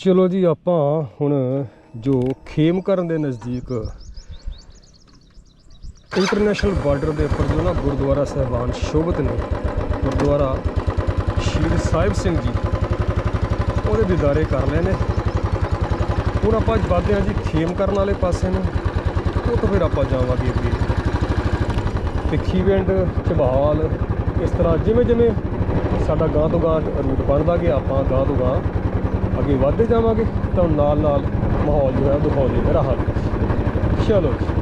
ਚਲੋ ਜੀ, ਆਪਾਂ ਹੁਣ ਜੋ ਖੇਮਕਰਨ ਦੇ ਨਜ਼ਦੀਕ ਇੰਟਰਨੈਸ਼ਨਲ ਬਾਰਡਰ ਦੇ ਉੱਪਰ ਜੋ ਨਾ ਗੁਰਦੁਆਰਾ ਸਾਹਿਬਾਨ ਸ਼ੋਭਤ ਨੇ, ਗੁਰਦੁਆਰਾ ਸ਼ਹੀਦ ਸਾਹਿਬ ਸਿੰਘ ਜੀ, ਉਹਦੇ ਦੀਦਾਰੇ ਕਰ ਲਏ ਨੇ। ਹੁਣ ਆਪਾਂ ਵੱਧਦੇ ਹਾਂ ਜੀ ਖੇਮਕਰਨ ਵਾਲੇ ਪਾਸੇ ਨੂੰ, ਉਹ ਤੋਂ ਫਿਰ ਆਪਾਂ ਜਾਵਾਂਗੇ ਅੱਗੇ। ਭਿੱਖੀਵਿੰਡ ਝਬਾਲ ਇਸ ਤਰ੍ਹਾਂ ਜਿਵੇਂ ਜਿਵੇਂ ਸਾਡਾ ਗਾਂ ਤੋਂ ਗਾਂ ਰੂਟ ਬਣਦਾ ਗਿਆ, ਆਪਾਂ ਗਾਂ ਤੋਂ ਗਾਂ ਅੱਗੇ ਵਧਦੇ ਜਾਵਾਂਗੇ ਤਾਂ ਨਾਲ ਨਾਲ ਮਾਹੌਲ ਜੋ ਹੈ ਉਹ ਦਿਖਾਉਂਦੇ ਰਹਾਂਗੇ ਚਲੋ ਜੀ।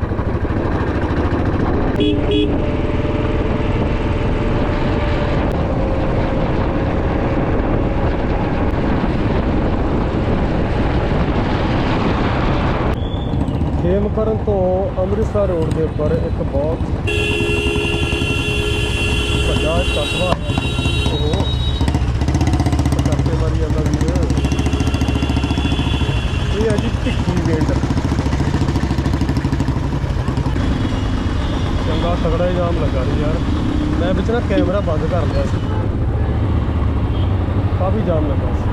ਖੇਮਕਰਨ ਤੋਂ ਅੰਮ੍ਰਿਤਸਰ ਰੋਡ ਦੇ ਉੱਪਰ ਇੱਕ ਬਹੁਤ ਵੱਡਾ ਕਸਬਾ ਹੈ ਉਹ ਪਟਾਕੇ ਮਾਰੀ ਜਾਂਦਾ ਵੀਰ ਇਹ ਹੈ ਜੀ ਭਿੱਖੀ ਗੇਟ ਚੰਗਾ ਤਗੜਾ ਹੀ ਜਾਮ ਲੱਗਾ ਜੀ ਯਾਰ। ਮੈਂ ਵਿੱਚ ਨਾ ਕੈਮਰਾ ਬੰਦ ਕਰ ਲਿਆ ਸੀ। ਕਾਫੀ ਜਾਮ ਲੱਗਾ ਸੀ।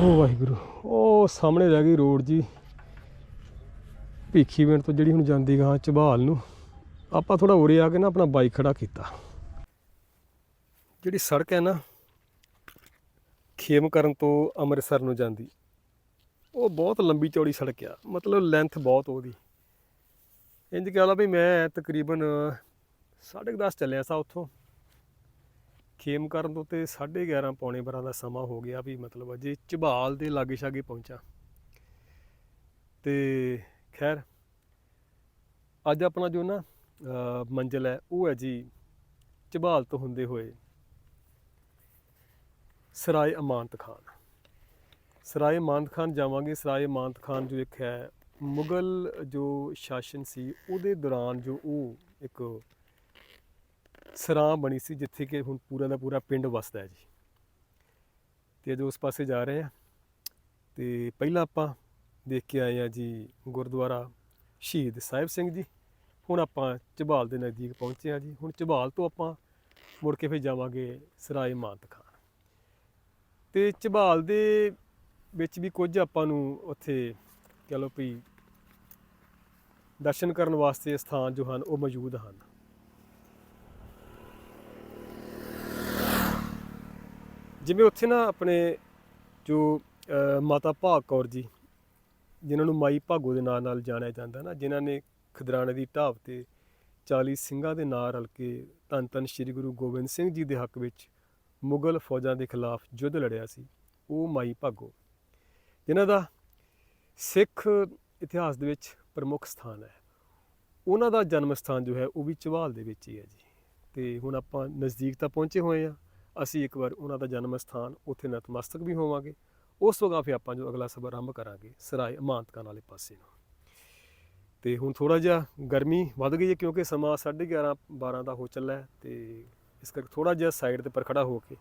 ਓ ਵਾਹਿਗੁਰੂ ਉਹ ਸਾਹਮਣੇ ਰਹਿ ਗਈ ਰੋਡ ਜੀ। ਭੀਖੀਵਿੰਡ ਤੋਂ ਜਿਹੜੀ ਹੁਣ ਜਾਂਦੀ ਗਾਂ ਝਬਾਲ ਨੂੰ, ਆਪਾਂ ਥੋੜਾ ਉਰੇ ਆ ਕੇ ਨਾ ਆਪਣਾ ਬਾਈਕ ਖੜਾ ਕੀਤਾ। ਜਿਹੜੀ ਸੜਕ ਹੈ ਨਾ, ਖੇਮ ਕਰਨ ਤੋਂ ਅੰਮ੍ਰਿਤਸਰ ਨੂੰ ਜਾਂਦੀ, ਉਹ ਬਹੁਤ ਲੰਬੀ ਚੌੜੀ ਸੜਕ ਆ, ਮਤਲਬ ਲੈਂਥ ਬਹੁਤ ਉਹਦੀ। ਇੰਜ ਕਹਿ ਲਾ ਵੀ ਮੈਂ ਤਕਰੀਬਨ 10:30 ਚੱਲਿਆ ਸਾ ਉੱਥੋਂ। ਖੇਮ ਕਰਨ ਤੋਂ ਤੇ 11:30 ਪੌਣੇ 12 ਦਾ ਸਮਾਂ ਹੋ ਗਿਆ ਵੀ ਮਤਲਬ ਅਜੇ ਝਬਾਲ ਦੇ ਲਾਗੇ ਛਾਗੇ ਪਹੁੰਚਾ। ਤੇ ਖੈਰ ਅੱਜ ਆਪਣਾ ਜੋ ਨਾ ਅ, ਮੰਜ਼ਿਲ ਹੈ ਉਹ ਹੈ ਜੀ ਝਬਾਲ ਤੋਂ ਹੁੰਦੇ ਹੋਏ ਸਰਾਏ ਅਮਾਨਤ ਖਾਨ। ਸਰਾਏ ਅਮਾਨਤ ਖਾਨ ਜਾਵਾਂਗੇ। ਸਰਾਏ ਅਮਾਨਤ ਖਾਨ ਜੋ ਇੱਕ ਹੈ ਮੁਗਲ ਜੋ ਸ਼ਾਸਨ ਸੀ ਉਹਦੇ ਦੌਰਾਨ ਜੋ ਉਹ ਇੱਕ ਸਰਾਂ ਬਣੀ ਸੀ ਜਿੱਥੇ ਕਿ ਹੁਣ ਪੂਰਾ ਦਾ ਪੂਰਾ ਪਿੰਡ ਵਸਦਾ ਹੈ ਜੀ। ਤੇ ਅੱਜ ਉਸ ਪਾਸੇ ਜਾ ਰਹੇ ਆ ਤੇ ਪਹਿਲਾਂ ਆਪਾਂ ਦੇਖ ਕੇ ਆਏ ਆ ਜੀ ਗੁਰਦੁਆਰਾ ਸ਼ਹੀਦ ਸਾਹਿਬ ਸਿੰਘ ਜੀ। ਹੁਣ ਆਪਾਂ ਝਬਾਲ ਦੇ ਨਜ਼ਦੀਕ ਪਹੁੰਚੇ ਆ ਜੀ। ਹੁਣ ਝਬਾਲ ਤੋਂ ਆਪਾਂ ਮੁੜ ਕੇ ਫਿਰ ਜਾਵਾਂਗੇ ਸਰਾਏ ਮਾਨਤ ਖਾਨ। ਤੇ ਝਬਾਲ ਦੇ ਵਿੱਚ ਵੀ ਕੁਝ ਆਪਾਂ ਨੂੰ ਉੱਥੇ ਕਹ ਲਓ ਵੀ ਦਰਸ਼ਨ ਕਰਨ ਵਾਸਤੇ ਸਥਾਨ ਜੋ ਹਨ, ਉਹ ਮੌਜੂਦ ਹਨ। ਜਿਵੇਂ ਉੱਥੇ ਨਾ ਆਪਣੇ ਜੋ ਮਾਤਾ ਭਾਗ ਕੌਰ ਜੀ ਜਿਨ੍ਹਾਂ ਨੂੰ ਮਾਈ ਭਾਗੋ ਦੇ ਨਾਂ ਨਾਲ ਜਾਣਿਆ ਜਾਂਦਾ ਨਾ, ਜਿਨ੍ਹਾਂ ਨੇ ਖਦਰਾਣੇ ਦੀ ਢਾਬ ਤੇ 40 ਸਿੰਘਾਂ ਦੇ ਨਾਂ ਰਲ ਕੇ ਧੰਨ ਧੰਨ ਸ੍ਰੀ ਗੁਰੂ ਗੋਬਿੰਦ ਸਿੰਘ ਜੀ ਦੇ ਹੱਕ ਵਿੱਚ ਮੁਗਲ ਫੌਜਾਂ ਦੇ ਖਿਲਾਫ ਯੁੱਧ ਲੜਿਆ ਸੀ, ਉਹ ਮਾਈ ਭਾਗੋ। ਜਿਨ੍ਹਾਂ ਦਾ ਸਿੱਖ ਇਤਿਹਾਸ ਦੇ ਵਿੱਚ ਪ੍ਰਮੁੱਖ ਸਥਾਨ ਹੈ, ਉਹਨਾਂ ਦਾ ਜਨਮ ਸਥਾਨ ਜੋ ਹੈ, ਉਹ ਵੀ ਚਵਾਲ ਦੇ ਵਿੱਚ ਹੀ ਹੈ ਜੀ। ਤੇ ਹੁਣ ਆਪਾਂ ਨਜ਼ਦੀਕ ਤਾਂ ਪਹੁੰਚੇ ਹੋਏ ਆ ਅਸੀਂ ਇੱਕ ਵਾਰ ਉਹਨਾਂ ਦਾ ਜਨਮ ਸਥਾਨ ਉੱਥੇ ਨਤਮਸਤਕ ਵੀ ਹੋਵਾਂਗੇ। ਉਸ ਤੋਂ ਅਗਾਂਹ ਫਿਰ ਆਪਾਂ ਜੋ ਅਗਲਾ ਸਫ਼ਰ ਆਰੰਭ ਕਰਾਂਗੇ, ਸਰਾਏ ਅਮਾਨਤਕਾਂ ਵਾਲੇ ਪਾਸੇ ਨੂੰ। ਤੇ ਹੁਣ ਥੋੜਾ ਜਿਹਾ ਗਰਮੀ ਵੱਧ ਗਈ ਹੈ ਕਿਉਂਕਿ ਸਮਾਂ 11:30 12 ਦਾ ਹੋ ਚੱਲਾ ਹੈ ਤੇ ਇਸ ਕਰਕੇ ਥੋੜਾ ਜਿਹਾ ਸਾਈਡ ਤੇ ਪਰ ਖੜਾ ਹੋ ਕੇ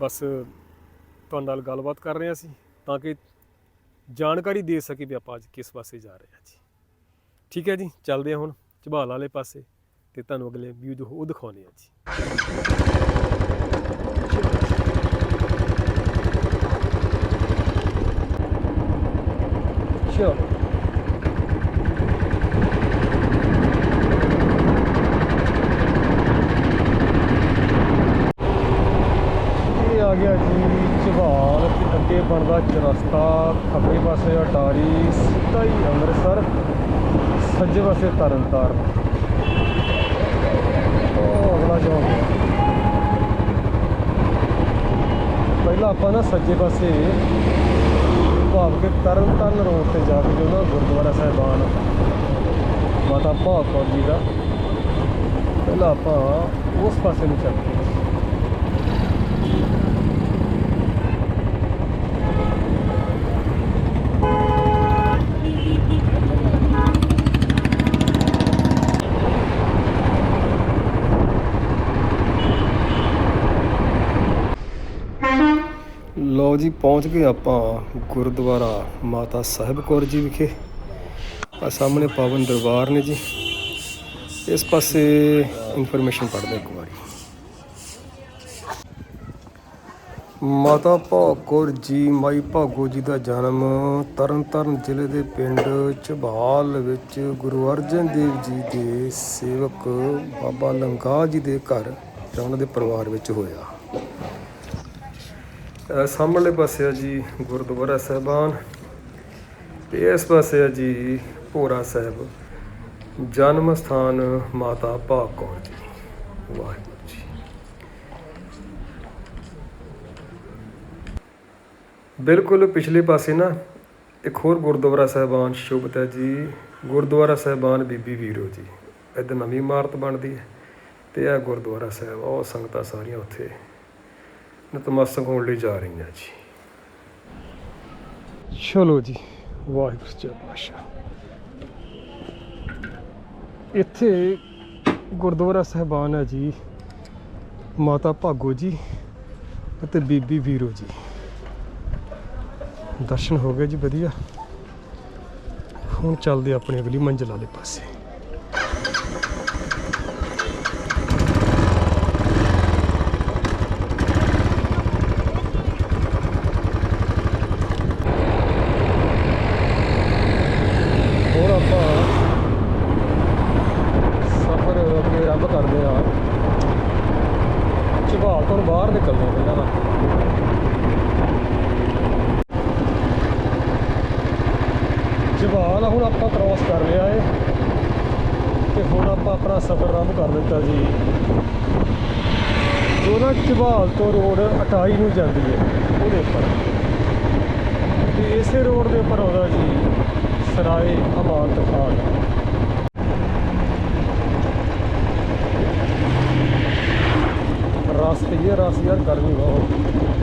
ਬਸ ਤੁਹਾਡੇ ਨਾਲ ਗੱਲਬਾਤ ਕਰ ਰਹੇ ਹਾਂ ਅਸੀਂ ਤਾਂ ਕਿ ਜਾਣਕਾਰੀ ਦੇ ਸਕੇ ਵੀ ਆਪਾਂ ਅੱਜ ਕਿਸ ਪਾਸੇ ਜਾ ਰਹੇ ਹਾਂ ਜੀ। ਠੀਕ ਹੈ ਜੀ, ਚੱਲਦੇ ਹਾਂ ਹੁਣ ਝਬਾਲ ਵਾਲੇ ਪਾਸੇ ਤੇ ਤੁਹਾਨੂੰ ਅਗਲੇ ਵਿਊ ਉਹ ਦਿਖਾਉਣੇ ਆ ਜੀ। ਚਲੋ ਇਹ ਆ ਗਿਆ ਜੀ ਝਬਾਲ ਤੇ ਅੱਗੇ ਬਣਦਾ ਚਰਸਤਾ। ਖੱਬੇ ਪਾਸੇ ਅਟਾਰੀ, ਸਿੱਧਾ ਹੀ ਅੰਮ੍ਰਿਤਸਰ, ਸੱਜੇ ਪਾਸੇ ਤਰਨਤਾਰਨ। ਉਹ ਅਗਲਾ ਚੌਂਕ ਪਹਿਲਾਂ ਆਪਾਂ ਨਾ ਸੱਜੇ ਪਾਸੇ ਭਾਵ ਕਿ ਤਰਨਤਾਰਨ ਰੋਡ ਤੇ ਜਾ ਕੇ ਉਹਨਾਂ ਗੁਰਦੁਆਰਾ ਸਾਹਿਬਾਨ ਮਾਤਾ ਭਾਗ ਕੌਰ ਜੀ ਦਾ, ਪਹਿਲਾਂ ਆਪਾਂ ਉਸ ਪਾਸੇ ਨੂੰ ਚੱਲਦੇ ਹਾਂ ਲਓ ਜੀ, ਪਹੁੰਚ ਗਏ ਆਪਾਂ ਗੁਰਦੁਆਰਾ ਮਾਤਾ ਸਾਹਿਬ ਕੌਰ ਜੀ ਵਿਖੇ। ਆ ਸਾਹਮਣੇ ਪਾਵਨ ਦਰਬਾਰ ਨੇ ਜੀ। ਇਸ ਪਾਸੇ ਇਨਫੋਰਮੇਸ਼ਨ ਪੜ੍ਹਦੇ ਇੱਕ ਵਾਰੀ। ਮਾਤਾ ਭਾਗ ਕੌਰ ਜੀ, ਮਾਈ ਭਾਗੋ ਜੀ ਦਾ ਜਨਮ ਤਰਨਤਾਰਨ ਜ਼ਿਲ੍ਹੇ ਦੇ ਪਿੰਡ ਝਬਾਲ ਵਿੱਚ ਗੁਰੂ ਅਰਜਨ ਦੇਵ ਜੀ ਦੇ ਸੇਵਕ ਬਾਬਾ ਲੰਗਾ ਜੀ ਦੇ ਘਰ ਜਾਂ ਉਹਨਾਂ ਦੇ ਪਰਿਵਾਰ ਵਿੱਚ ਹੋਇਆ। ਸਾਹਮਣੇ ਪਾਸੇ ਆ ਜੀ ਗੁਰਦੁਆਰਾ ਸਾਹਿਬਾਨ ਤੇ ਇਸ ਪਾਸੇ ਆ ਜੀ ਭੋਰਾ ਸਾਹਿਬ। ਜਨਮ ਸਥਾਨ ਮਾਤਾ ਭਾਗ ਕੌਰ ਜੀ? ਵਾਹਿਗੁਰੂ ਜੀ। ਬਿਲਕੁਲ ਪਿਛਲੇ ਪਾਸੇ ਨਾ ਇੱਕ ਹੋਰ ਗੁਰਦੁਆਰਾ ਸਾਹਿਬਾਨ ਸ਼ੁਭਤ ਹੈ ਜੀ। ਗੁਰਦੁਆਰਾ ਸਾਹਿਬਾਨ ਬੀਬੀ ਵੀਰੋ ਜੀ। ਇੱਧਰ ਨਵੀਂ ਇਮਾਰਤ ਬਣਦੀ ਹੈ ਤੇ ਇਹ ਗੁਰਦੁਆਰਾ ਸਾਹਿਬ ਉਹ ਸੰਗਤਾਂ ਸਾਰੀਆਂ ਉੱਥੇ ਨਤਮਸਤਕ ਹੋਣ ਲਈ ਜਾ ਰਹੀਆਂ ਜੀ। ਚਲੋ ਜੀ, ਵਾਹਿਗੁਰੂ ਜੀ ਕਾ ਪਾਤਸ਼ਾਹ। ਇੱਥੇ ਗੁਰਦੁਆਰਾ ਸਾਹਿਬਾਨ ਹੈ ਜੀ, ਮਾਤਾ ਭਾਗੋ ਜੀ ਅਤੇ ਬੀਬੀ ਵੀਰੋ ਜੀ। ਦਰਸ਼ਨ ਹੋ ਗਏ ਜੀ, ਵਧੀਆ। ਹੁਣ ਚੱਲਦੇ ਆਪਣੀ ਅਗਲੀ ਮੰਜ਼ਿਲ ਵਾਲੇ ਪਾਸੇ ਹੋਰ ਆਪਾਂ ਸਫ਼ਰ ਅੱਗੇ ਰੱਬ ਕਰਦੇ ਆ ਝਬਾਲ ਤੋਂ ਬਾਹਰ ਨਿਕਲਦੇ ਹਾਂ ਪਹਿਲਾਂ ਤਾਂ ਝਬਾਲ ਹੁਣ ਆਪਾਂ ਕ੍ਰਾਸ ਕਰ ਲਿਆ ਏ। ਤੇ ਹੁਣ ਆਪਾਂ ਆਪਣਾ ਸਫ਼ਰ ਆਰੰਭ ਕਰ ਦਿੱਤਾ ਜੀ। ਜੋ ਨਾ ਝਬਾਲ ਤੋਂ ਰੋਡ 28 ਨੂੰ ਜਾਂਦੀ ਹੈ ਉਹਦੇ ਉੱਪਰ। ਤੇ ਇਸੇ ਰੋਡ ਦੇ ਉੱਪਰ ਆਉਂਦਾ ਜੀ, ਸਰਾਏ ਅਮਾਨਤ ਖਾਨ। ਰਸ ਇਹ ਰਸ ਯਾਰ ਗਰਮੀ ਬਹੁਤ।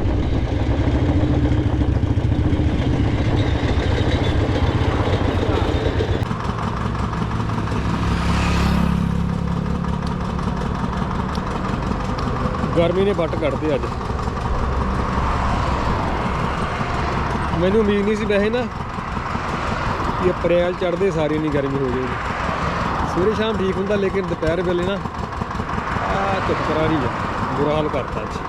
ਗਰਮੀ ਨੇ ਵੱਟ ਕੱਢਦੇ ਅੱਜ। ਮੈਨੂੰ ਉਮੀਦ ਨਹੀਂ ਸੀ ਵੈਸੇ ਨਾ ਕਿ ਅਪ੍ਰੈਲ ਚੜ੍ਹਦੇ ਸਾਰੇ ਨਹੀਂ ਗਰਮੀ ਹੋ ਜਾਏਗੀ। ਸਵੇਰੇ ਸ਼ਾਮ ਠੀਕ ਹੁੰਦਾ, ਲੇਕਿਨ ਦੁਪਹਿਰ ਵੇਲੇ ਨਾ ਆ ਚੁੱਕਰਾ ਰਹੀ ਹੈ ਬੁਰਾ ਹਾਲ ਕਰਤਾ ਅੱਜ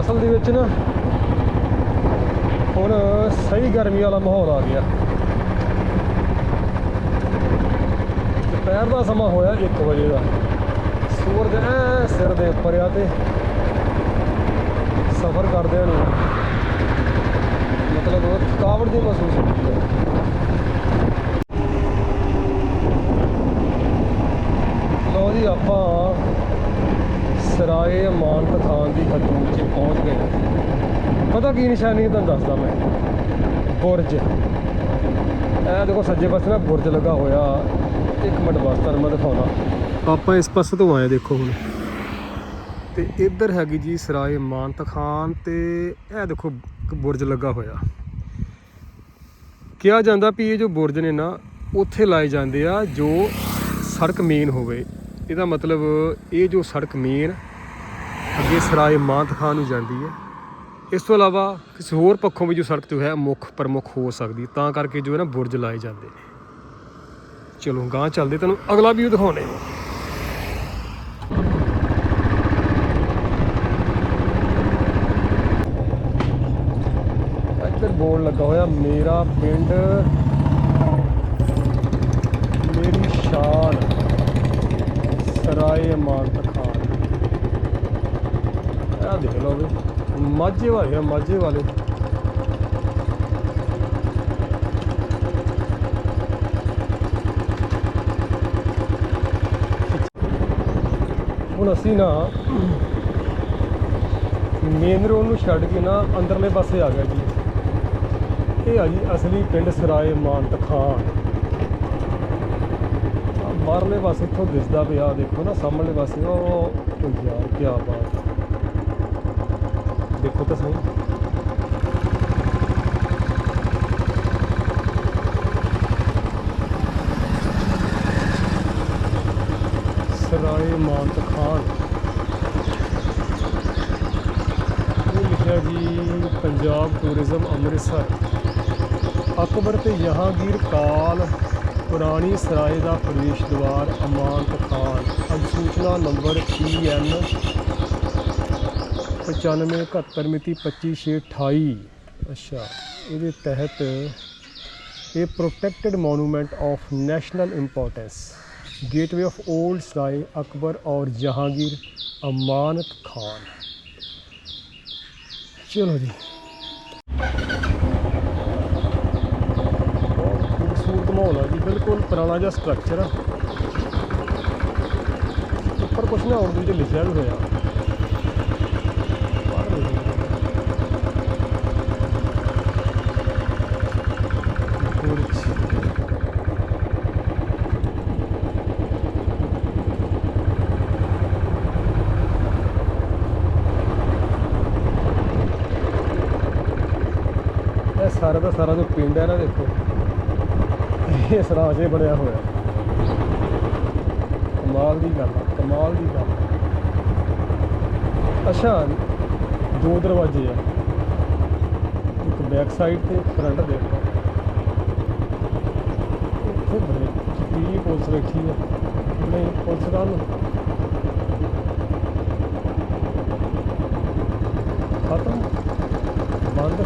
ਅਸਲ ਦੇ ਵਿੱਚ ਨਾ ਹੁਣ ਸਹੀ ਗਰਮੀ ਵਾਲਾ ਮਾਹੌਲ ਆ ਗਿਆ। ਦੁਪਹਿਰ ਦਾ ਸਮਾਂ ਹੋਇਆ 1 ਵਜੇ ਦਾ। ਸੂਰਜ ਐ ਸਿਰ ਦੇ ਉੱਪਰ ਆ ਤੇ ਸਫ਼ਰ ਕਰਦਿਆਂ ਨੂੰ ਮਤਲਬ ਥਕਾਵਟ ਦੀ ਮਹਿਸੂਸ ਹੁੰਦੀ ਹੈ ਲਓ ਜੀ ਆਪਾਂ ਸਰਾਏ ਅਮਾਨਤ ਖਾਨ ਦੀ ਹਦੂਦ 'ਚ ਪਹੁੰਚ ਗਏ ਹਾਂ। ਤੁਹਾਨੂੰ ਦੱਸਦਾ ਮੈਂ। ਬੁਰਜ। ਇਹ ਦੇਖੋ ਸੱਜੇ ਪਾਸੇ ਨਾ ਬੁਰਜ ਲੱਗਾ ਹੋਇਆ। ਇੱਕ ਮਿੰਟ ਬਸ ਤੁਹਾਨੂੰ ਮੈਂ ਦਿਖਾਉਣਾ। ਆਪਾਂ ਇਸ ਪਾਸੇ ਤੋਂ ਆਏ ਦੇਖੋ ਹੁਣ। ਤੇ ਇੱਧਰ ਹੈਗੀ ਜੀ ਸਰਾਏ ਮਾਨਤ ਖਾਨ ਤੇ ਇਹ ਦੇਖੋ ਬੁਰਜ ਲੱਗਾ ਹੋਇਆ। ਕਿਹਾ ਜਾਂਦਾ ਵੀ ਇਹ ਜੋ ਬੁਰਜ ਨੇ ਨਾ, ਉੱਥੇ ਲਾਏ ਜਾਂਦੇ ਆ ਜੋ ਸੜਕ ਮੇਨ ਹੋਵੇ। ਇਹਦਾ ਮਤਲਬ ਇਹ ਜੋ ਸੜਕ ਮੇਨ ਅੱਗੇ ਸਰਾਏ ਮਾਨਤ ਖਾਨ ਨੂੰ ਜਾਂਦੀ ਹੈ। ਇਸ ਤੋਂ ਇਲਾਵਾ ਕਿਸੇ ਹੋਰ ਪੱਖੋਂ ਵੀ ਜੋ ਸੜਕ ਜੋ ਹੈ, ਮੁੱਖ ਪ੍ਰਮੁੱਖ ਹੋ ਸਕਦੀ, ਤਾਂ ਕਰਕੇ ਜੋ ਹੈ ਨਾ ਬੁਰਜ ਲਾਏ ਜਾਂਦੇ ਨੇ। ਚਲੋ ਗਾਂ ਚੱਲਦੇ, ਤੁਹਾਨੂੰ ਅਗਲਾ ਵੀਊ ਦਿਖਾਉਣੇ ਇੱਧਰ ਬੋਰਡ ਲੱਗਾ ਹੋਇਆ, ਮੇਰਾ ਪਿੰਡ, ਮੇਰੀ ਸ਼ਾਨ, ਸਰਾਏ ਮਾਨਤ ਖਾਨ। ਆ ਦੇਖ ਲਓ ਵੀ। ਮਾਝੇ ਵਾਲੇ ਆ, ਮਾਝੇ ਵਾਲੇ। ਹੁਣ ਅਸੀਂ ਨਾ ਮੇਨ ਰੋਡ ਨੂੰ ਛੱਡ ਕੇ ਨਾ ਅੰਦਰਲੇ ਪਾਸੇ ਆ ਗਏ ਜੀ। ਇਹ ਆ ਜੀ ਅਸਲੀ ਪਿੰਡ ਸਰਾਏ ਮਾਨਤ ਖਾਨ। ਬਾਹਰਲੇ ਪਾਸੇ ਇੱਥੋਂ ਦਿਸਦਾ ਪਿਆ, ਦੇਖੋ ਨਾ, ਸਾਹਮਣੇ ਪਾਸੇ ਉਹ ਉਹ ਯਾਰ ਕੀ ਬਾਤ। ਦੇਖੋ ਤਾਂ ਸਹੀ। ਸਰਾਏ ਮਾਨਤ ਖਾਨ। ਇਹ ਲਿਖਿਆ ਜੀ, ਪੰਜਾਬ ਟੂਰਿਜ਼ਮ ਅੰਮ੍ਰਿਤਸਰ। ਅਕਬਰ ਤੇ ਜਹਾਂਗੀਰ ਕਾਲ, ਪੁਰਾਣੀ ਸਰਾਏ ਦਾ ਪ੍ਰਵੇਸ਼ ਦੁਆਰ ਅਮਾਨਤ ਖਾਨ। ਅਧਿਸੂਚਨਾ ਨੰਬਰ PN 95 71 ਮਿਤੀ 25628 ਅੱਛਾ, ਇਹਦੇ ਤਹਿਤ ਇਹ protected monument of national importance gateway of old Sarai Akbar ਔਰ ਜਹਾਂਗੀਰ ਅਮਾਨਤ ਖਾਨ ਚਲੋ ਜੀ ਬਹੁਤ ਖੂਬਸੂਰਤ ਮਾਹੌਲ ਆ ਜੀ ਬਿਲਕੁਲ ਪੁਰਾਣਾ ਜਿਹਾ ਸਟਰਕਚਰ ਆ ਉੱਪਰ ਕੁਛ ਨਾ ਉਰਦੂ 'ਚ ਲਿਖਿਆ ਵੀ ਹੋਇਆ ਪੜ੍ਹ ਲਓ ਜੀ। ਬੁਰਜ ਇਹ ਸਾਰਾ ਦਾ ਜੋ ਪਿੰਡ ਹੈ ਨਾ ਦੇਖੋ, ਇਹ ਸਰਾਜੇ ਬਣਿਆ ਹੋਇਆ। ਕਮਾਲ ਦੀ ਗੱਲ ਆ, ਕਮਾਲ ਦੀ ਗੱਲ ਆ। ਅੱਛਾ, ਦੋ ਦਰਵਾਜ਼ੇ ਆ। ਇੱਕ ਬੈਕ ਸਾਈਡ ਤੇ ਫਰੰਟ ਦੇ ਉੱਥੇ ਬੜੇ ਚਿੱਟੀ ਪੁਲਿਸ ਬੈਠੀ ਆ। ਨਹੀਂ ਪੁਲਿਸ ਦਾ ਖਤਮ। ਬੰਦ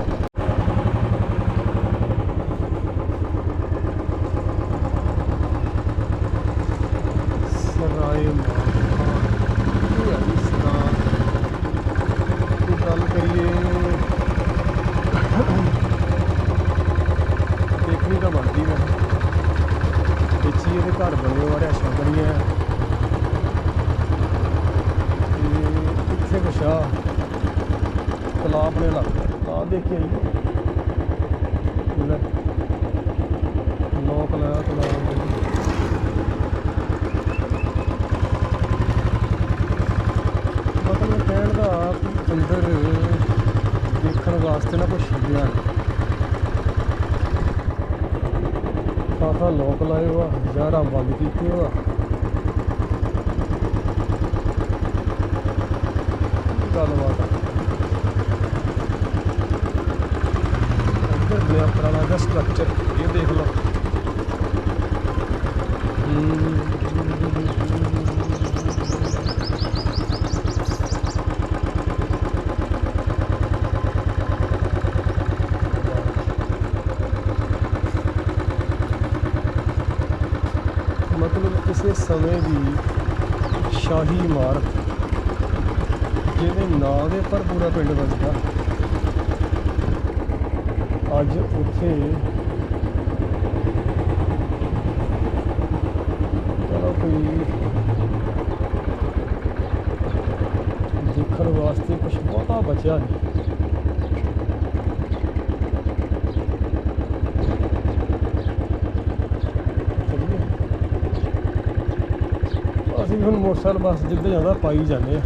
ਸਰਾਏ ਮਾਨਖਾਨ ਇਹ ਆ ਜੀ ਸਰਾਂ ਦੀ ਗੱਲ ਕਰੀਏ ਦੇਖਣੀ ਤਾਂ ਬਣਦੀ ਹੈ ਵਿੱਚ ਹੀ ਇਹਦੇ ਘਰ ਬਣੇ ਹੋਏ ਆ ਰਿਹਾਇਸ਼ਾਂ ਬਣੀਆਂ। ਤੇ ਇੱਥੇ ਕੁਛਾ ਤਲਾਬ ਨੇ ਲੱਗਦਾ ਤਲਾਬ ਦੇਖ ਕੇ ਆਈਏ ਲੋਕ ਲਾਇਆ ਤਲਾਬ। ਮਤਲਬ ਕਹਿਣ ਦਾ ਅੰਦਰ ਦੇਖਣ ਵਾਸਤੇ ਨਾ ਕੁਛ ਛੱਡਿਆ ਨਹੀਂ ਕਾਫਾ ਲੋਕ ਲਾਏ ਹੋਆ ਹਜ਼ਾਰਾਂ ਬੰਦ ਕੀਤੇ ਹੋਆ। ਗੱਲਬਾਤ। ਆ ਇੱਧਰ ਪੁਰਾਣਾ ਜਿਹਾ ਸਟਰਕਚਰ ਇਹ ਦੇਖ ਲਓ। ਮਤਲਬ ਕਿਸੇ ਸਮੇਂ ਦੀ ਸ਼ਾਹੀ ਇਮਾਰਤ ਜਿਹਦੇ ਨਾਂ ਦੇ ਉੱਪਰ ਪੂਰਾ ਪਿੰਡ ਵੱਜਦਾ ਅੱਜ ਉੱਥੇ ਚਲੋ ਕੋਈ ਦੇਖਣ ਵਾਸਤੇ ਕੁਝ ਬਹੁਤਾ ਬਚਿਆ ਨਹੀਂ ਚੱਲੀਏ ਅਸੀਂ ਹੁਣ ਮੋਟਰਸਾਈਕਲ ਬੱਸ ਜਿੱਦਾਂ ਜਾਂਦਾ ਪਾਈ ਜਾਂਦੇ ਆ।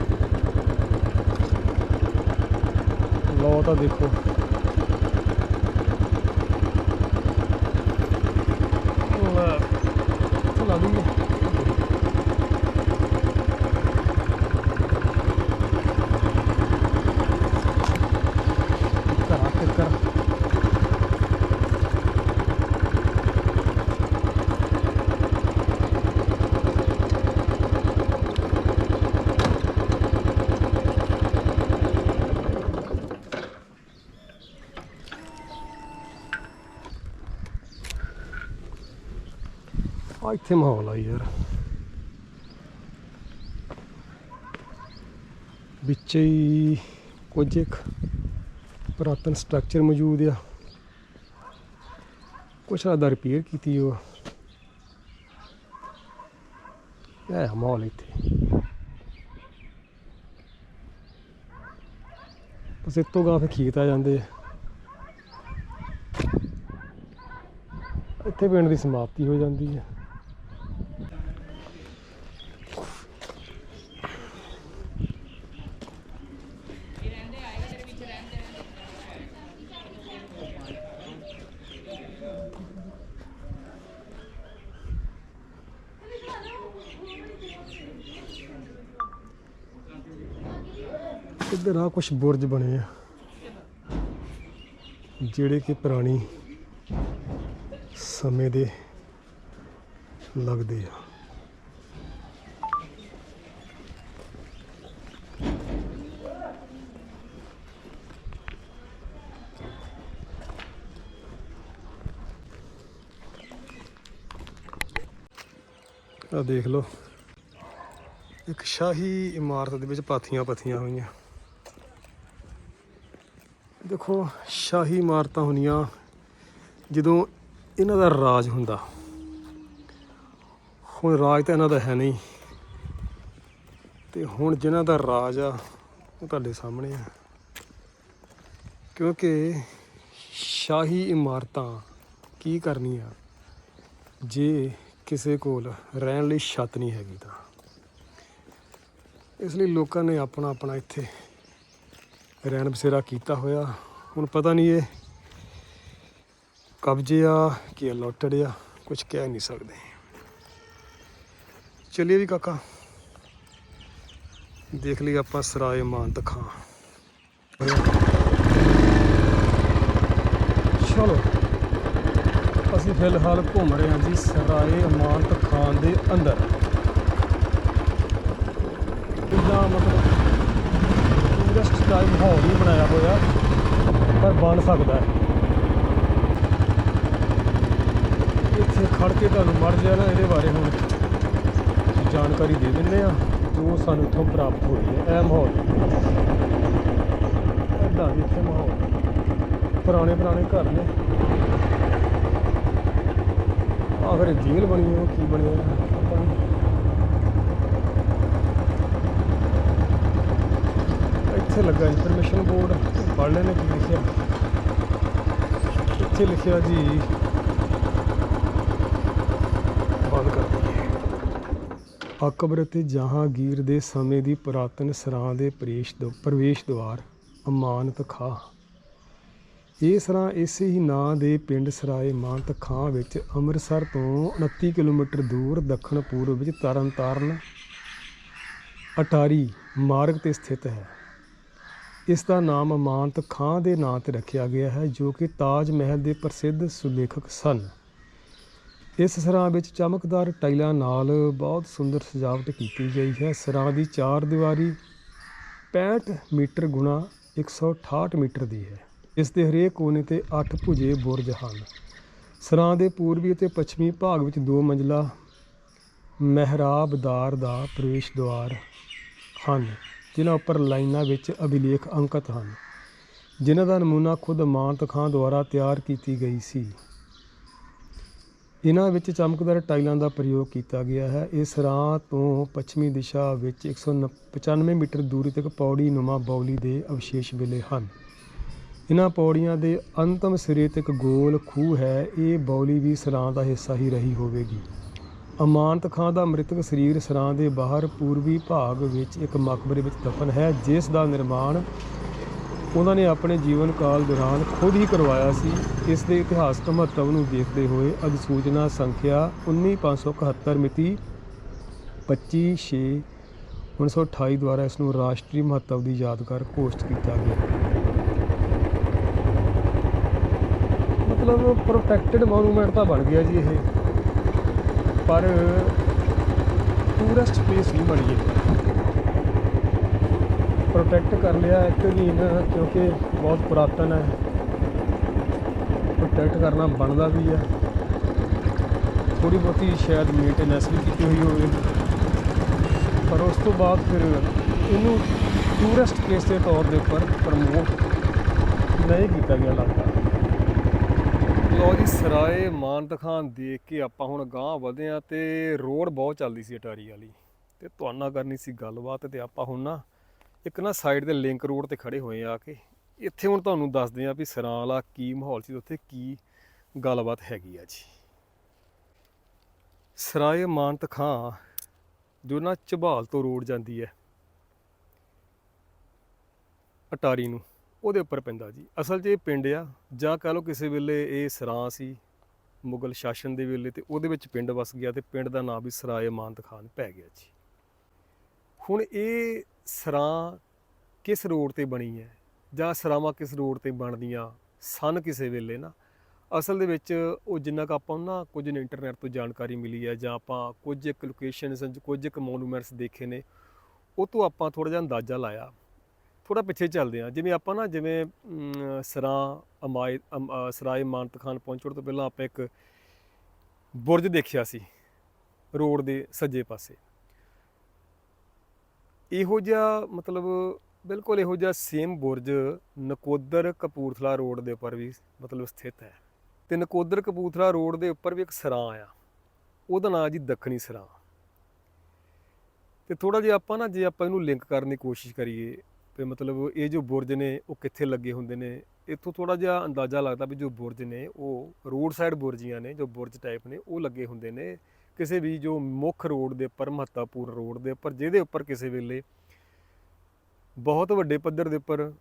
ਲੋ ਤਾਂ ਦੇਖੋ ਲੈ, ਇੱਥੋਂ ਲਾ ਦਈਏ ਕਰਾ ਕੇ ਕਰ ਆ ਇੱਥੇ ਮਾਹੌਲ ਆ ਯਾਰ ਵਿੱਚ ਹੀ ਕੁਝ ਇੱਕ ਪੁਰਾਤਨ ਸਟਰਕਚਰ ਮੌਜੂਦ ਆ। ਕੁਛ ਆਦਾ ਰਿਪੇਅਰ ਕੀਤੀ ਉਹ। ਇਹ ਮਾਹੌਲ ਇੱਥੇ। ਬਸ ਇਸ ਤੋਂ ਗਾਂ ਫਿਰ ਖੇਤ ਆ ਜਾਂਦੇ ਇੱਥੇ ਪਿੰਡ ਦੀ ਸਮਾਪਤੀ ਹੋ ਜਾਂਦੀ ਹੈ ਇੱਧਰ ਆ ਕੁਝ ਬੁਰਜ ਬਣੇ ਆ, ਜਿਹੜੇ ਕਿ ਪੁਰਾਣੀ ਸਮੇਂ ਦੇ ਲੱਗਦੇ ਆ। ਆ ਦੇਖ ਲਓ, ਇੱਕ ਸ਼ਾਹੀ ਇਮਾਰਤ ਦੇ ਵਿੱਚ ਪਾਥੀਆਂ ਪਥੀਆਂ ਹੋਈਆਂ। ਦੇਖੋ, ਸ਼ਾਹੀ ਇਮਾਰਤਾਂ ਹੁੰਦੀਆਂ, ਜਦੋਂ ਇਹਨਾਂ ਦਾ ਰਾਜ ਹੁੰਦਾ। ਹੁਣ ਰਾਜ ਤਾਂ ਇਹਨਾਂ ਦਾ ਹੈ ਨਹੀਂ। ਤੇ ਹੁਣ ਜਿਨ੍ਹਾਂ ਦਾ ਰਾਜ ਆ, ਉਹ ਤੁਹਾਡੇ ਸਾਹਮਣੇ ਆ। ਕਿਉਂਕਿ ਸ਼ਾਹੀ ਇਮਾਰਤਾਂ ਕੀ ਕਰਨੀਆਂ? ਜੇ ਕਿਸੇ ਕੋਲ ਰਹਿਣ ਲਈ ਛੱਤ ਨਹੀਂ ਹੈਗੀ ਤਾਂ। ਇਸ ਲਈ ਲੋਕਾਂ ਨੇ ਆਪਣਾ ਆਪਣਾ ਇੱਥੇ ਰਹਿਣ ਬਸੇਰਾ ਕੀਤਾ ਹੋਇਆ। ਹੁਣ ਪਤਾ ਨਹੀਂ ਇਹ ਕਬਜ਼ੇ ਆ ਕਿ ਅਲੋਟਡ ਆ ਕੁਝ ਕਹਿ ਨਹੀਂ ਸਕਦੇ। ਚਲਿਏ ਵੀ ਕਾਕਾ। ਦੇਖ ਲਈ ਆਪਾਂ ਸਰਾਏ ਮਾਨਤ ਖਾਂ ਚਲੋ, ਅਸੀਂ ਫਿਲਹਾਲ ਘੁੰਮ ਰਹੇ ਹਾਂ ਜੀ ਸਰਾਏ ਅਮਾਨਤ ਖਾਨ ਦੇ ਅੰਦਰ। ਇਹਦਾ ਮਤਲਬ ਦਾ ਮਾਹੌਲ ਹੀ ਬਣਾਇਆ ਹੋਇਆ। ਪਰ ਬਣ ਸਕਦਾ ਹੈ। ਇੱਥੇ ਖੜ ਕੇ ਤੁਹਾਨੂੰ ਮਰ ਜਾਣਾ ਇਹਦੇ ਬਾਰੇ ਹੁਣ ਜਾਣਕਾਰੀ ਦੇ ਦਿੰਦੇ ਆ ਜੋ ਸਾਨੂੰ ਇੱਥੋਂ ਪ੍ਰਾਪਤ ਹੋਈ ਹੈ। ਇਹ ਮਾਹੌਲ। ਇੱਦਾਂ ਦੀ ਇੱਥੇ ਮਾਹੌਲ। ਪੁਰਾਣੇ ਪੁਰਾਣੇ ਘਰ ਨੇ। ਆਖਰ ਜੇਲ੍ਹ ਬਣੀ ਹੋ ਕੀ ਬਣਿਆ ਪਤਾ ਨਹੀਂ ਇੱਥੇ ਲੱਗਾ ਇਨਫੋਰਮੇਸ਼ਨ ਬੋਰਡ ਪੜ੍ਹ ਲੈਣੇ ਕੀ ਲਿਖਿਆ? ਇੱਥੇ ਲਿਖਿਆ ਜੀ, ਬੰਦ ਕਰ ਦਈਏ। ਅਕਬਰ ਅਤੇ ਜਹਾਂਗੀਰ ਦੇ ਸਮੇਂ ਦੀ ਪੁਰਾਤਨ ਸਰਾਂ ਦੇ ਪ੍ਰੇਸ਼ ਦੋ, ਪ੍ਰਵੇਸ਼ ਦੁਆਰ, ਅਮਾਨਤ ਖਾਂ। ਇਹ ਸਰਾਂ ਇਸੇ ਹੀ ਨਾਂ ਦੇ ਪਿੰਡ ਸਰਾਏ ਮਾਨਤ ਖਾਂ ਵਿੱਚ ਅੰਮ੍ਰਿਤਸਰ ਤੋਂ 29 ਕਿਲੋਮੀਟਰ ਦੂਰ ਦੱਖਣ ਪੂਰਬ ਵਿੱਚ ਤਰਨਤਾਰਨ, ਅਟਾਰੀ ਮਾਰਗ ਤੇ ਸਥਿਤ ਹੈ। ਇਸ ਦਾ ਨਾਮ ਅਮਾਨਤ ਖਾਂ ਦੇ ਨਾਂ ਤੇ ਰੱਖਿਆ ਗਿਆ ਹੈ, ਜੋ ਕਿ ਤਾਜ ਮਹਿਲ ਦੇ ਪ੍ਰਸਿੱਧ ਸੁਲੇਖਕ ਸਨ। ਇਸ ਸਰਾਂ ਵਿੱਚ ਚਮਕਦਾਰ ਟਾਈਲਾਂ ਨਾਲ ਬਹੁਤ ਸੁੰਦਰ ਸਜਾਵਟ ਕੀਤੀ ਗਈ ਹੈ। ਸਰਾਂ ਦੀ ਚਾਰ ਦੀਵਾਰੀ 65 ਮੀਟਰ ਗੁਣਾ 168 ਮੀਟਰ ਦੀ ਹੈ। ਇਸ ਦੇ ਹਰੇਕ ਕੋਨੇ ਤੇ 8 ਭੁਜੇ ਬੁਰਜ ਹਨ। ਸਰਾਂ ਦੇ ਪੂਰਬੀ ਅਤੇ ਪੱਛਮੀ ਭਾਗ ਵਿੱਚ ਦੋ ਮੰਜ਼ਲਾ ਮਹਿਰਾਬਦਾਰ ਦਾ ਪ੍ਰਵੇਸ਼ ਦੁਆਰ ਹਨ। ਜਿਨ੍ਹਾਂ ਉੱਪਰ ਲਾਈਨਾਂ ਵਿੱਚ ਅਭਿਲੇਖ ਅੰਕਿਤ ਹਨ, ਜਿਨ੍ਹਾਂ ਦਾ ਨਮੂਨਾ ਖੁਦ ਮਾਨਤ ਖਾਂ ਦੁਆਰਾ ਤਿਆਰ ਕੀਤੀ ਗਈ ਸੀ। ਇਹਨਾਂ ਵਿੱਚ ਚਮਕਦਾਰ ਟਾਈਲਾਂ ਦਾ ਪ੍ਰਯੋਗ ਕੀਤਾ ਗਿਆ ਹੈ। ਇਸ ਰਾਹ ਤੋਂ ਪੱਛਮੀ ਦਿਸ਼ਾ ਵਿੱਚ 195 ਮੀਟਰ ਦੂਰੀ ਤੱਕ ਪੌੜੀ ਨੁਮਾ ਬੌਲੀ ਦੇ ਅਵਸ਼ੇਸ਼ ਮਿਲੇ ਹਨ। ਇਹਨਾਂ ਪੌੜੀਆਂ ਦੇ ਅੰਤਮ ਸਿਰੇ ਤੇ ਗੋਲ ਖੂਹ ਹੈ। ਇਹ ਬੌਲੀ ਵੀ ਸਰਾਂ ਦਾ ਹਿੱਸਾ ਹੀ ਰਹੀ ਹੋਵੇਗੀ। ਅਮਾਨਤ ਖਾਂ ਦਾ ਮ੍ਰਿਤਕ ਸਰੀਰ ਸਰਾਂ ਦੇ ਬਾਹਰ ਪੂਰਬੀ ਭਾਗ ਵਿੱਚ ਇੱਕ ਮਕਬਰੇ ਵਿੱਚ ਦਫਨ ਹੈ, ਜਿਸ ਦਾ ਨਿਰਮਾਣ ਉਹਨਾਂ ਨੇ ਆਪਣੇ ਜੀਵਨ ਕਾਲ ਦੌਰਾਨ ਖੁਦ ਹੀ ਕਰਵਾਇਆ ਸੀ। ਇਸ ਦੇ ਇਤਿਹਾਸਕ ਮਹੱਤਵ ਨੂੰ ਦੇਖਦੇ ਹੋਏ ਅਧਿਸੂਚਨਾ ਸੰਖਿਆ 19571 ਮਿਤੀ 25 1928 ਦੁਆਰਾ ਇਸ ਨੂੰ ਰਾਸ਼ਟਰੀ ਮਹੱਤਵ ਦੀ ਯਾਦਗਾਰ ਘੋਸ਼ਿਤ ਕੀਤਾ ਗਿਆ। ਮਤਲਬ ਪ੍ਰੋਟੈਕਟਡ ਮੋਨੂਮੈਂਟ ਤਾਂ ਬਣ ਗਿਆ ਜੀ ਇਹ। ਪਰ ਟੂਰਿਸਟ ਪਲੇਸ ਨਹੀਂ ਬਣੀ ਇਹ। ਪ੍ਰੋਟੈਕਟ ਕਰ ਲਿਆ ਇੱਕ ਅਧੀਨ ਕਿਉਂਕਿ ਬਹੁਤ ਪੁਰਾਤਨ ਹੈ। ਪ੍ਰੋਟੈਕਟ ਕਰਨਾ ਬਣਦਾ ਵੀ ਹੈ ਥੋੜੀ ਬਹੁਤੀ ਸ਼ਾਇਦ ਮੇਨਟੇਨੈਂਸ ਵੀ ਕੀਤੀ ਹੋਈ ਹੋਵੇ। ਪਰ ਉਸ ਤੋਂ ਬਾਅਦ ਫਿਰ ਇਹਨੂੰ ਟੂਰਿਸਟ ਪਲੇਸ ਦੇ ਤੌਰ ਦੇ ਉੱਪਰ ਪ੍ਰਮੋਟ ਨਹੀਂ ਕੀਤਾ ਗਿਆ ਲੱਗਦਾ। ਲੋ ਜੀ, ਸਰਾਏ ਮਾਨਤ ਖਾਨ ਦੇਖ ਕੇ ਆਪਾਂ ਹੁਣ ਗਾਂਹ ਵਧੇ ਆ ਤੇ ਰੋਡ ਬਹੁਤ ਚੱਲਦੀ ਸੀ ਅਟਾਰੀ ਵਾਲੀ। ਤੇ ਤੁਹਾਨੂੰ ਕਰਨੀ ਸੀ ਗੱਲਬਾਤ ਤੇ ਆਪਾਂ ਹੁਣ ਨਾ ਇੱਕ ਨਾ ਸਾਈਡ ਦੇ ਲਿੰਕ ਰੋਡ ਤੇ ਖੜੇ ਹੋਏ ਆ ਕੇ। ਇੱਥੇ ਹੁਣ ਤੁਹਾਨੂੰ ਦੱਸਦੇ ਆ ਵੀ ਸਰਾਂ ਵਾਲਾ ਕੀ ਮਾਹੌਲ ਸੀ ਉੱਥੇ ਕੀ ਗੱਲਬਾਤ ਹੈਗੀ ਆ ਜੀ। ਸਰਾਏ ਮਾਨਤ ਖਾਂ ਜੋ ਨਾ ਝਬਾਲ ਤੋਂ ਰੋਡ ਜਾਂਦੀ ਹੈ ਅਟਾਰੀ ਨੂੰ। ਉਹਦੇ ਉੱਪਰ ਪੈਂਦਾ ਜੀ। ਅਸਲ 'ਚ ਇਹ ਪਿੰਡ ਆ, ਜਾਂ ਕਹ ਲਓ ਕਿਸੇ ਵੇਲੇ ਇਹ ਸਰਾਂ ਸੀ, ਮੁਗਲ ਸ਼ਾਸਨ ਦੇ ਵੇਲੇ ਤੇ ਉਹਦੇ ਵਿੱਚ ਪਿੰਡ ਵਸ ਗਿਆ ਤੇ ਪਿੰਡ ਦਾ ਨਾਮ ਵੀ ਸਰਾਏ ਮਾਨਤ ਖਾਨ ਪੈ ਗਿਆ ਜੀ। ਹੁਣ ਇਹ ਸਰਾਂ ਕਿਸ ਰੋਡ ਤੇ ਬਣੀ ਹੈ? ਜਾਂ ਸਰਾਵਾਂ ਕਿਸ ਰੋਡ ਤੇ ਬਣਦੀਆਂ ਸਨ ਕਿਸੇ ਵੇਲੇ ਨਾ? ਅਸਲ ਦੇ ਵਿੱਚ ਉਹ ਜਿੰਨਾ ਕੁ ਆਪਾਂ ਨਾ ਕੁਝ ਨੇ ਇੰਟਰਨੈਟ ਤੋਂ ਜਾਣਕਾਰੀ ਮਿਲੀ ਹੈ ਜਾਂ ਆਪਾਂ ਕੁਝ ਇੱਕ ਲੋਕੇਸ਼ਨਸ ਕੁਝ ਇੱਕ ਮੋਨੂਮੈਂਟਸ ਦੇਖੇ ਨੇ, ਉਹ ਤੋਂ ਆਪਾਂ ਥੋੜਾ ਜਿਹਾ ਅੰਦਾਜ਼ਾ ਲਾਇਆ। ਥੋੜਾ ਪਿੱਛੇ ਚੱਲਦੇ ਹਾਂ। ਜਿਵੇਂ ਆਪਾਂ ਨਾ ਜਿਵੇਂ ਸਰਾਂ ਅਮਾਇ ਅਮ, ਸਰਾਏ ਮਾਨਤ ਖਾਨ ਪਹੁੰਚਣ ਤੋਂ ਪਹਿਲਾਂ ਆਪਾਂ ਇੱਕ ਬੁਰਜ ਦੇਖਿਆ ਸੀ ਰੋਡ ਦੇ ਸੱਜੇ ਪਾਸੇ। ਇਹੋ ਜਿਹਾ ਮਤਲਬ ਬਿਲਕੁਲ ਇਹੋ ਜਿਹਾ ਸੇਮ ਬੁਰਜ ਨਕੋਦਰ ਕਪੂਰਥਲਾ ਰੋਡ ਦੇ ਉੱਪਰ ਵੀ ਮਤਲਬ ਸਥਿਤ ਹੈ। ਤੇ ਨਕੋਦਰ ਕਪੂਰਥਲਾ ਰੋਡ ਦੇ ਉੱਪਰ ਵੀ ਇੱਕ ਸਰਾਂ ਆ। ਉਹਦਾ ਨਾਂ ਜੀ ਦੱਖਣੀ ਸਰਾਂ। ਤੇ ਥੋੜਾ ਜਿਹਾ ਆਪਾਂ ਨਾ ਜੇ ਆਪਾਂ ਇਹਨੂੰ ਲਿੰਕ ਕਰਨ ਦੀ ਕੋਸ਼ਿਸ਼ ਕਰੀਏ ਤੇ ਮਤਲਬ ਇਹ ਜੋ ਬੁਰਜ ਨੇ ਉਹ ਕਿੱਥੇ ਲੱਗੇ ਹੁੰਦੇ ਨੇ? ਇੱਥੋਂ ਥੋੜਾ ਜਿਹਾ ਅੰਦਾਜ਼ਾ ਲੱਗਦਾ ਵੀ ਜੋ ਬੁਰਜ ਨੇ ਉਹ ਰੋਡ ਸਾਈਡ ਬੁਰਜੀਆਂ ਨੇ ਜੋ ਬੁਰਜ ਟਾਈਪ ਨੇ ਉਹ ਲੱਗੇ ਹੁੰਦੇ ਨੇ। ਕਿਸੇ ਵੀ ਜੋ ਮੁੱਖ ਰੋਡ ਦੇ ਉੱਪਰ ਮਹੱਤਵਪੂਰਨ ਰੋਡ ਦੇ ਉੱਪਰ ਜਿਹਦੇ ਉੱਪਰ ਕਿਸੇ ਵੇਲੇ ਬਹੁਤ ਵੱਡੇ ਪੱਧਰ ਦੇ ਉੱਪਰ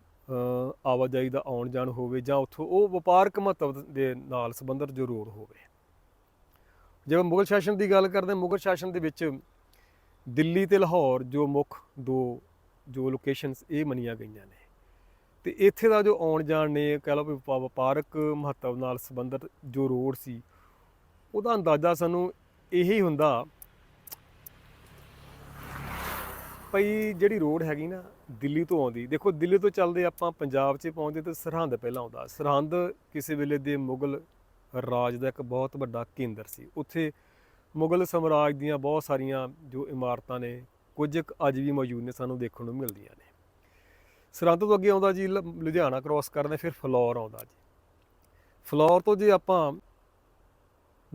ਆਵਾਜਾਈ ਦਾ ਆਉਣ ਜਾਣ ਹੋਵੇ ਜਾਂ ਉੱਥੋਂ ਉਹ ਵਪਾਰਕ ਮਹੱਤਵ ਦੇ ਨਾਲ ਸੰਬੰਧਿਤ ਜੋ ਰੋਡ ਹੋਵੇ। ਜਿਵੇਂ ਮੁਗਲ ਸ਼ਾਸਨ ਦੀ ਗੱਲ ਕਰਦੇ ਹਾਂ, ਮੁਗਲ ਸ਼ਾਸਨ ਦੇ ਵਿੱਚ ਦਿੱਲੀ ਤੇ ਲਾਹੌਰ ਜੋ ਮੁੱਖ ਦੋ ਜੋ ਲੋਕੇਸ਼ਨਸ ਇਹ ਮੰਨੀਆਂ ਗਈਆਂ ਨੇ। ਤੇ ਇੱਥੇ ਦਾ ਜੋ ਆਉਣ ਜਾਣ ਨੇ, ਕਹਿ ਲਓ ਵੀ ਵਪਾ- ਵਪਾਰਕ ਮਹੱਤਵ ਨਾਲ ਸੰਬੰਧਿਤ ਜੋ ਰੋਡ ਸੀ, ਉਹਦਾ ਅੰਦਾਜ਼ਾ ਸਾਨੂੰ ਇਹੀ ਹੁੰਦਾ ਭਈ ਜਿਹੜੀ ਰੋਡ ਹੈਗੀ ਨਾ, ਦਿੱਲੀ ਤੋਂ ਆਉਂਦੀ। ਦੇਖੋ, ਦਿੱਲੀ ਤੋਂ ਚੱਲਦੇ ਆਪਾਂ ਪੰਜਾਬ 'ਚ ਪਹੁੰਚਦੇ ਤਾਂ ਸਰਹੰਦ ਪਹਿਲਾਂ ਆਉਂਦਾ। ਸਰਹੰਦ ਕਿਸੇ ਵੇਲੇ ਦੇ ਮੁਗਲ ਰਾਜ ਦਾ ਇੱਕ ਬਹੁਤ ਵੱਡਾ ਕੇਂਦਰ ਸੀ। ਉੱਥੇ ਮੁਗਲ ਸਮਰਾਜ ਦੀਆਂ ਬਹੁਤ ਸਾਰੀਆਂ ਜੋ ਇਮਾਰਤਾਂ ਨੇ ਕੁਝ ਕੁ ਅੱਜ ਵੀ ਮੌਜੂਦ ਨੇ, ਸਾਨੂੰ ਦੇਖਣ ਨੂੰ ਮਿਲਦੀਆਂ ਨੇ। ਸਰਹੰਦ ਤੋਂ ਅੱਗੇ ਆਉਂਦਾ ਜੀ, ਲ- ਲੁਧਿਆਣਾ ਕ੍ਰਾਸ ਕਰਦੇ ਫਿਰ ਫਲੌਰ ਆਉਂਦਾ ਜੀ। ਫਲੌਰ ਤੋਂ ਜੇ ਆਪਾਂ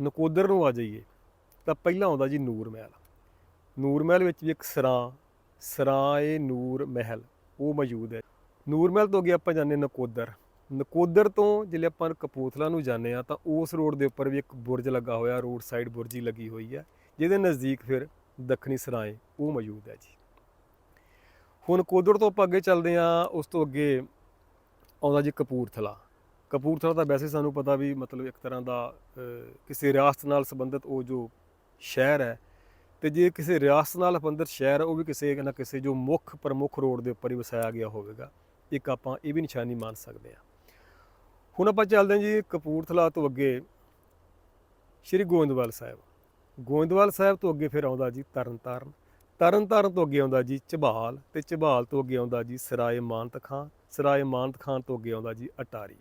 ਨਕੋਦਰ ਨੂੰ ਆ ਜਾਈਏ, ਤਾਂ ਪਹਿਲਾਂ ਆਉਂਦਾ ਜੀ ਨੂਰ ਮਹਿਲ। ਨੂਰ ਮਹਿਲ ਵਿੱਚ ਵੀ ਇੱਕ ਸਰਾਂ ਸਰਾਂ ਏ ਨੂਰ ਮਹਿਲ, ਉਹ ਮੌਜੂਦ ਹੈ। ਨੂਰ ਮਹਿਲ ਤੋਂ ਅੱਗੇ ਆਪਾਂ ਜਾਂਦੇ ਨਕੋਦਰ। ਨਕੋਦਰ ਤੋਂ ਜਿਹੜੇ ਆਪਾਂ ਕਪੂਰਥਲਾ ਨੂੰ ਜਾਂਦੇ ਆ ਤਾਂ ਉਸ ਰੋਡ ਦੇ ਉੱਪਰ ਵੀ ਇੱਕ ਬੁਰਜ ਲੱਗਾ ਹੋਇਆ, ਰੋਡ ਸਾਈਡ ਬੁਰਜੀ ਲੱਗੀ ਹੋਈ ਹੈ, ਜਿਹਦੇ ਨਜ਼ਦੀਕ ਫਿਰ ਦੱਖਣੀ ਸਰਾਏ, ਉਹ ਮੌਜੂਦ ਹੈ ਜੀ। ਹੁਣ ਕੋਦੜ ਤੋਂ ਆਪਾਂ ਅੱਗੇ ਚੱਲਦੇ ਆ ਉਸ ਤੋਂ ਅੱਗੇ ਆਉਂਦਾ ਜੀ ਕਪੂਰਥਲਾ। ਕਪੂਰਥਲਾ ਤਾਂ ਵੈਸੇ ਸਾਨੂੰ ਪਤਾ ਵੀ ਮਤਲਬ ਇੱਕ ਤਰ੍ਹਾਂ ਦਾ ਕਿਸੇ ਰਿਆਸਤ ਨਾਲ ਸੰਬੰਧਿਤ ਉਹ ਜੋ ਸ਼ਹਿਰ ਹੈ, ਤੇ ਜੇ ਕਿਸੇ ਰਿਆਸਤ ਨਾਲ ਸੰਬੰਧਿਤ ਸ਼ਹਿਰ ਉਹ ਵੀ ਕਿਸੇ ਨਾ ਕਿਸੇ ਜੋ ਮੁੱਖ ਪ੍ਰਮੁੱਖ ਰੋਡ ਦੇ ਉੱਪਰ ਹੀ ਵਸਾਇਆ ਗਿਆ ਹੋਵੇਗਾ, ਇੱਕ ਆਪਾਂ ਇਹ ਵੀ ਨਿਸ਼ਾਨੀ ਮੰਨ ਸਕਦੇ ਹਾਂ। ਹੁਣ ਆਪਾਂ ਚੱਲਦੇ ਹਾਂ ਜੀ ਕਪੂਰਥਲਾ ਤੋਂ ਅੱਗੇ, ਸ਼੍ਰੀ ਗੋਇੰਦਵਾਲ ਸਾਹਿਬ। ਗੋਇੰਦਵਾਲ ਸਾਹਿਬ ਤੋਂ ਅੱਗੇ ਫਿਰ ਆਉਂਦਾ ਜੀ ਤਰਨਤਾਰਨ। ਤਰਨਤਾਰਨ ਤੋਂ ਅੱਗੇ ਆਉਂਦਾ ਜੀ ਝਬਾਲ ਤੇ ਝਬਾਲ ਤੋਂ ਅੱਗੇ ਆਉਂਦਾ ਜੀ ਸਰਾਏ ਮਾਨਤ ਖਾਂ, ਸਰਾਏ ਮਾਨਤ ਖਾਂ ਤੋਂ ਅੱਗੇ ਆਉਂਦਾ ਜੀ ਅਟਾਰੀ।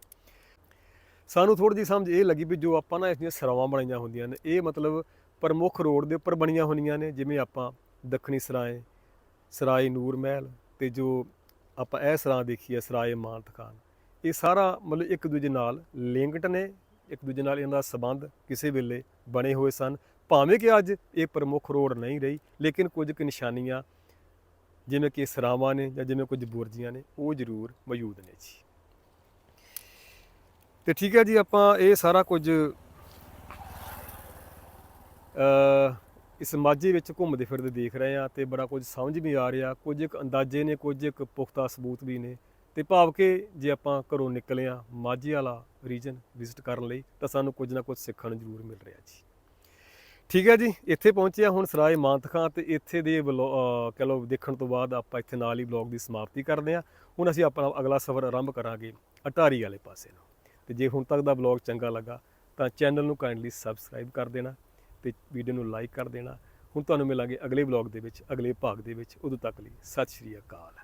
ਸਾਨੂੰ ਥੋੜੀ ਜਿਹੀ ਸਮਝ ਇਹ ਲੱਗੀ ਵੀ ਜੋ ਆਪਾਂ ਨਾ ਇਸ ਦੀਆਂ ਸਰਾਵਾਂ ਬਣਾਈਆਂ ਹੁੰਦੀਆਂ ਨੇ, ਇਹ ਮਤਲਬ ਪ੍ਰਮੁੱਖ ਰੋਡ ਦੇ ਉੱਪਰ ਬਣੀਆਂ ਹੋਣੀਆਂ ਨੇ, ਜਿਵੇਂ ਆਪਾਂ ਦੱਖਣੀ ਸਰਾਏ ਸਰਾਏ ਨੂਰ ਮਹਿਲ ਤੇ ਜੋ ਆਪਾਂ ਇਹ ਸਰਾਂ ਦੇਖੀ ਹੈ ਸਰਾਏ ਮਾਨਤ ਖਾਨ ਇਹ ਸਾਰਾ ਮਤਲਬ ਇੱਕ ਦੂਜੇ ਨਾਲ ਲਿੰਕਡ ਨੇ, ਇੱਕ ਦੂਜੇ ਨਾਲ ਇਹਨਾਂ ਦਾ ਸਬੰਧ ਕਿਸੇ ਵੇਲੇ ਬਣੇ ਹੋਏ ਸਨ। ਭਾਵੇਂ ਕਿ ਅੱਜ ਇਹ ਪ੍ਰਮੁੱਖ ਰੋਡ ਨਹੀਂ ਰਹੀ, ਲੇਕਿਨ ਕੁਝ ਕੁ ਨਿਸ਼ਾਨੀਆਂ ਜਿਵੇਂ ਕਿ ਸਰਾਵਾਂ ਨੇ ਜਾਂ ਜਿਵੇਂ ਕੁਝ ਬੁਰਜੀਆਂ ਨੇ, ਉਹ ਜ਼ਰੂਰ ਮੌਜੂਦ ਨੇ ਜੀ। ਤੇ ਠੀਕ ਹੈ ਜੀ, ਆਪਾਂ ਇਹ ਸਾਰਾ ਕੁਝ ਅ ਇਸ ਮਾਝੇ ਵਿੱਚ ਘੁੰਮਦੇ ਫਿਰਦੇ ਦੇਖ ਰਹੇ ਆ ਤੇ ਬੜਾ ਕੁਝ ਸਮਝ ਵੀ ਆ ਰਿਹਾ। ਕੁਝ ਇੱਕ ਅੰਦਾਜ਼ੇ ਨੇ, ਕੁਝ ਇੱਕ ਪੁਖਤਾ ਸਬੂਤ ਵੀ ਨੇ। ਤੇ ਭਾਵ ਕਿ ਜੇ ਆਪਾਂ ਘਰੋਂ ਨਿਕਲੇ ਆ ਮਾਝੇ ਵਾਲਾ ਰੀਜਨ ਵਿਜ਼ਿਟ ਕਰਨ ਲਈ, ਤਾਂ ਸਾਨੂੰ ਕੁਝ ਨਾ ਕੁਝ ਸਿੱਖਣ ਨੂੰ ਜ਼ਰੂਰ ਮਿਲ ਰਿਹਾ ਜੀ। ਠੀਕ ਹੈ ਜੀ ਇੱਥੇ ਪਹੁੰਚਿਆ ਹੁਣ ਸਰਾਏ ਮਾਨਤਖਾਂ ਤੇ ਇੱਥੇ ਦੇ ਵਲੋ- ਅ, ਕਹਿ ਲਓ ਦੇਖਣ ਤੋਂ ਬਾਅਦ ਆਪਾਂ ਇੱਥੇ ਨਾਲ ਹੀ ਬਲੌਗ ਦੀ ਸਮਾਪਤੀ ਕਰਦੇ ਹਾਂ। ਹੁਣ ਅਸੀਂ ਆਪਣਾ ਅਗਲਾ ਸਫ਼ਰ ਆਰੰਭ ਕਰਾਂਗੇ ਅਟਾਰੀ ਵਾਲੇ ਪਾਸੇ ਨੂੰ। ਤੇ ਜੇ ਹੁਣ ਤੱਕ ਦਾ ਬਲੌਗ ਚੰਗਾ ਲੱਗਾ ਤਾਂ ਚੈਨਲ ਨੂੰ ਕਾਈਂਡਲੀ ਸਬਸਕ੍ਰਾਈਬ ਕਰ ਦੇਣਾ ਤੇ ਵੀਡੀਓ ਨੂੰ ਲਾਈਕ ਕਰ ਦੇਣਾ। ਹੁਣ ਤੁਹਾਨੂੰ ਮਿਲਾਂਗੇ ਅਗਲੇ ਬਲੌਗ ਦੇ ਵਿੱਚ ਅਗਲੇ ਭਾਗ ਦੇ ਵਿੱਚ। ਉਦੋਂ ਤੱਕ ਲਈ ਸਤਿ ਸ਼੍ਰੀ ਅਕਾਲ।